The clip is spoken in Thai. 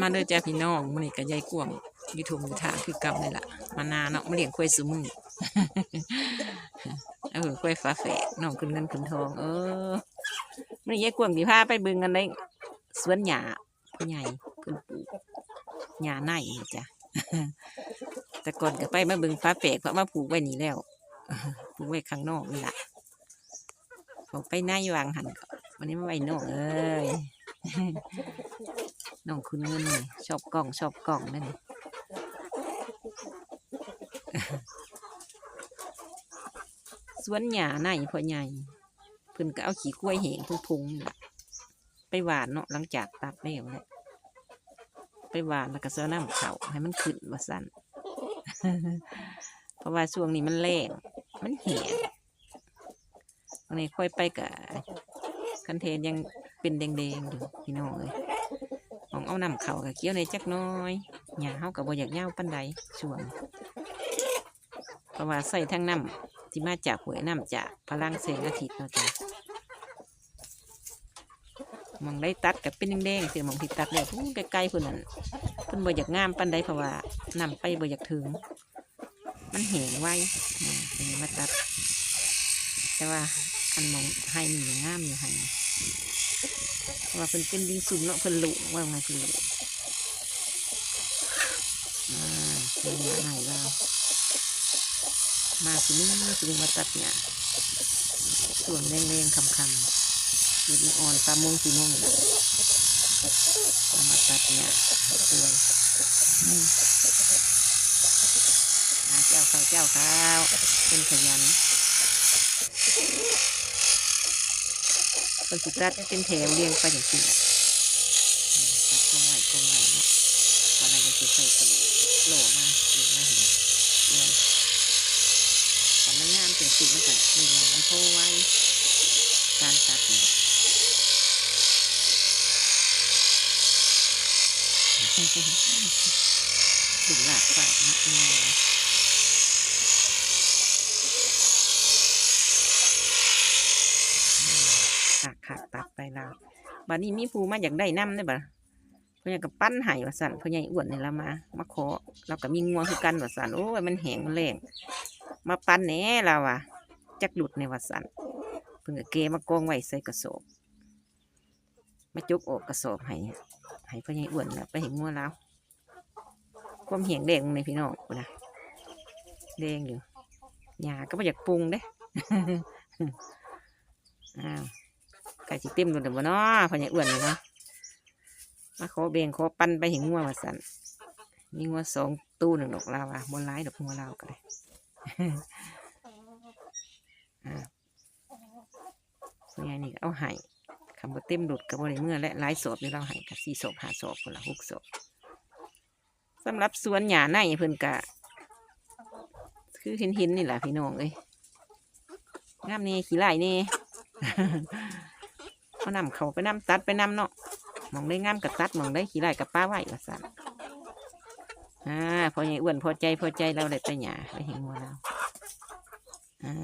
มาเด้อจ้าพี่น้องมื้อนี้ก็ยายกวางอยู่ทุ่งอยู่ทางคือเก่านี่ล่ะ มานาเนาะมาเลี้ยงควายซุมือเออควายฟ้าแฝดน้องขึ้นเงินขึ้นทอง เออมื้อนี้ยายกวางสิพาไปเบิ่งกันได้สวนหญ้าผู้ใหญ่เพิ่นปลูกหญ้าในนี่จ้ะแต่ก่อนก็ไปมาเบิ่งฟ้าแฝดเพราะมาปลูกไว้นี่แล้วปลูกไว้ข้างนอกนี่ล่ะเขาไปในวางหันก็วันนี้มาไว้นอกเอ้ย น้องคุณเงินนี่ชอบกล่องชอบกล่องนั่นนี่สวนหญ้าในพ่อใหญ่เพิ่นก็เอาขี้กล้วยแหงทุงๆนี่ไปหวานเนาะหลังจากตัดแล้วแหละไปหวานแล้วก็เสื้อน้ำเขาให้มันขึ้นว่าสั่นเพราะว่าช่วงนี้มันแรงมันแห้งวันนี้ค่อยไปกับคันเทนยังเป็นแดงๆอยู่พี่น้องเลยของ เอาน้ำเขากับเคี้ยวในจักน้อยหญ้าเฮากับบ่อยากเหย้าปันใดช่วงเพราะว่าใส่ทั้งน้ำที่มาจากหวยน้ำจากพลังแสงอาทิตย์เนาะจ้ะมองได้ตัดกับเป็นแดงๆเสียมองที่ตัดแล้วพุ่งไกลๆพุ่นนั่นเพิ่นบ่อยากงามปันใดเพราะว่าน้ำไปบ่อยากถึง มันแห้งไวอ่าเป็นมาตัด แต่ว่าอันมองให้นี่ยังามอยู่ให้ ว่าเพิ่นเป็นดินสุ่มเนาะเพิ่นหลุว่าไงเพิ่นหลุอ่าเป็นหญ้าไหนเรามาสินี่สิมาตัดเนี่ยส่วนแรงๆคำๆอยู่อ่อนตามโมงสี่โมงมาตัดเนี่ยสวยอือ่าเจ้าข้าวเจ้าข้าวเป็นขยัน เป็นสิตัดเป็นแถวเรียงไปอย่างนี้แหละอืมตัดกองไหวกองไหวเนาะวันนั้นจะใส่กระโหลกโหลมาเองมาเห็นเลยทำไม่งามเป็นสิ่งมันก็ไม่ลายเพราะไว้การตัดเนี่ยถึงหลักฝากนะเออ ขาขาตัดไปแล้วบัดนี้มีผู้มาอยากได้น้ำได้บ่ล่ะเพิ่อยากกับปั้นไห้ว่าสั่นเพิ่นใหญ่อ้วนนี่ละมามาขอเราก็มีงัวคือกันว่าสั่นโอ้ยมันแหงมันแรงมาปั้นแหน่เราอะจักหลุดในว่าสั่นเพิ่นก็เกมากองไว้ใส่กระสอบมาจุกอกกระสอบให้ให้เพิ่นใหญ่อ้วนนะไปเห็นงัวเราความแห้งแดงในพี่น้องนะแดงอยู่หญ้าก็บ่อยากปรุงเด้ อ้าว ไก่สิเต็มตัวเดี๋ยวบ่เนาะพอใหญอ้วนเลยเนาะมาขอเบงขอปันไปเห็นงัวมาสั่นมีงัวสองตู้หนึ่งดอกลาว่ะบนร้ายดอกงัวลาวก็ได้อ่าพอใหญนี่เอาไห้คำว่าเต็มดุดกับบริเมื่อและหลายศพนี่เราไห้กับสี่ศพหาศพคนละหกศพสำหรับสวนหญ้าในเพิ่นกะ คือเห็นเห็นนี่แหละพี่น้องเอ้ยงามนี่ขี้ไล่นี่ เขานำเขาไปนำตัดไปนำเนาะมองได้งามกับตัดมองได้ขี้ไร่กับป้าไหวว่าสันอ่าพอใหญ่อ้วนพอใจพอใจเราได้ไปหยาไปเห็นหัวเราอ่า